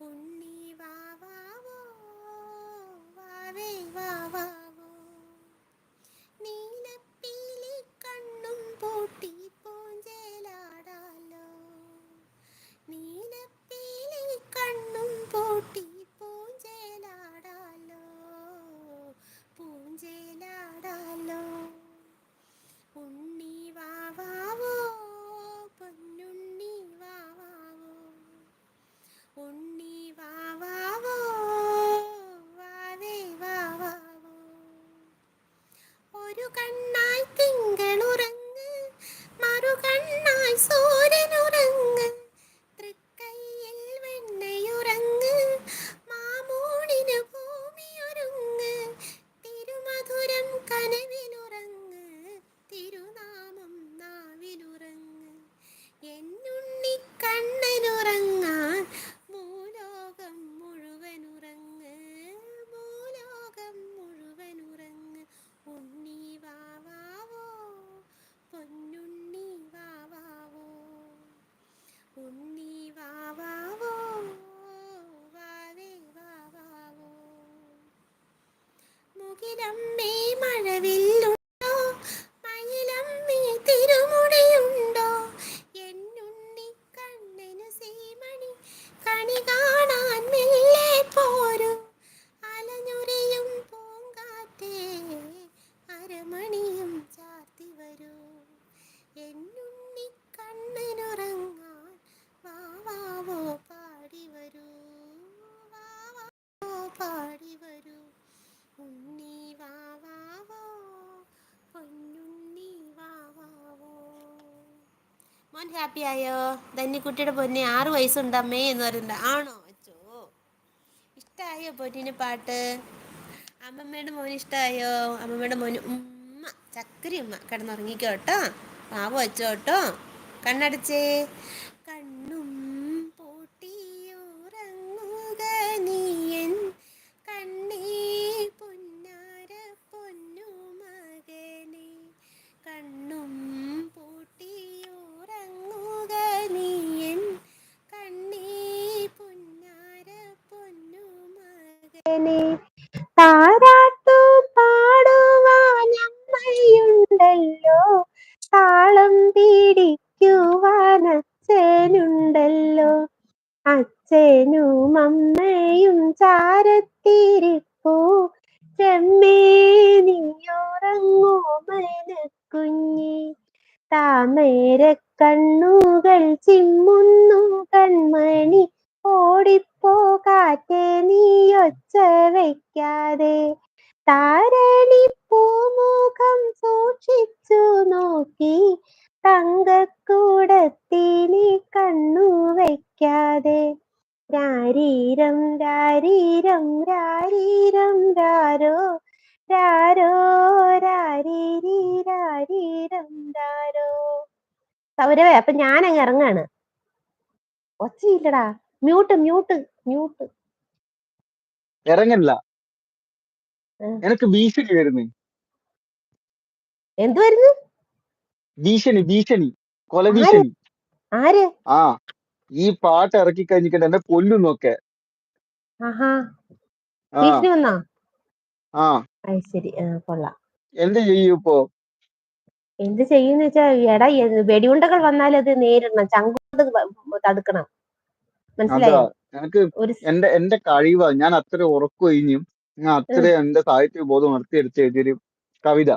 ഉണ്ണി വാവാവോ വാവേ വാവാ you cannot. മുകിലമ്മേ മഴവില്ലുണ്ടോ? മയിലമ്മേ തിരുമുടിയുണ്ടോ? എന്നുണ്ണി കണ്ണനു സീമണി കണി കാണാൻ മെല്ലെ പോരു. അലഞ്ഞുരയും പൂങ്കാറ്റേ അരമണിയും ചാർത്തി വരൂ. എന്നുണ്ണി കണ്ണനുറങ്ങാൻ വാവാവോ പാടി വരൂ. വാവാവോ പാടി വരൂ. മോൻ ഹാപ്പി ആയോ? ധന്യക്കുട്ടിയുടെ പൊന്നെ ആറ് വയസ്സുണ്ടമ്മേ എന്ന് പറയുന്നത് ആണോ? അച്ചോ. ഇഷ്ടമായോ പൊന്നിന് പാട്ട്? അമ്മമ്മയുടെ മോന് ഇഷ്ടമായോ അമ്മമ്മയുടെ മോന് ഉമ്മ ചക്കരി ഉമ്മ കിടന്നുറങ്ങിക്കോ കേട്ടോ പാവം കേട്ടോ കണ്ണടച്ചേ. മകനെ താരാട്ടു പാടുവാനമ്മയുണ്ടല്ലോ താളം പിടിക്കുവാൻ അച്ഛനുണ്ടല്ലോ. അച്ഛനും അമ്മയും ചാരത്തിരിപ്പൂ. ചെമ്മേ നീയോറങ്ങോ കുഞ്ഞി താമര കണ്ണുകൾ ചിമ്മുന്നു കൺമണി. ഓടിപ്പോ കാറ്റേ നീയൊച്ച വയ്ക്കാതെ താരണി പൂമുഖം സൂക്ഷിച്ചു നോക്കി തങ്കക്കൂടത്തിനി കണ്ണു വയ്ക്കാതെ രാരീരം രാരീരം രാരീരം രാരോ രാരോ രാരീരി രാരീരം രാരോ. സൗരവേ അപ്പൊ ഞാൻ അങ്ങ് ഇറങ്ങാണ്. ഒച്ചയില്ലടാ. Mute mute mute. ഇറങ്ങല്ല. എനക്ക് ഭീഷണി വരുന്നു. എന്ത് വരുന്നു? ഭീഷണി ഭീഷണി. കൊല? ഭീഷണി. ആര്? ആ ഈ പാട്ട് ഇറക്കി കഴിഞ്ഞിട്ട് എന്നെ കൊല്ലുന്നൊക്കെ. ആ. ശരി. കൊള്ളാം. എന്ത് ചെയ്യും ഇപ്പോ? എന്ത് ചെയ്യുന്ന വെച്ചാ എടാ വെടിയുണ്ടകൾ വന്നാൽ അത് നേരിടണം. ചങ്കുകൊണ്ട് തടുക്കണം. അതാ മനസ്സിലായോ എനക്ക് ഒരു സ്- എന്റെ എന്റെ കഴിവാ ഞാൻ അത്ര ഉറക്കൊഴിഞ്ഞും ഞാൻ അത്ര എന്റെ സാഹിത്യ ബോധം ഉണർത്തിയെടുത്ത് എഴുതിയൊരു കവിത.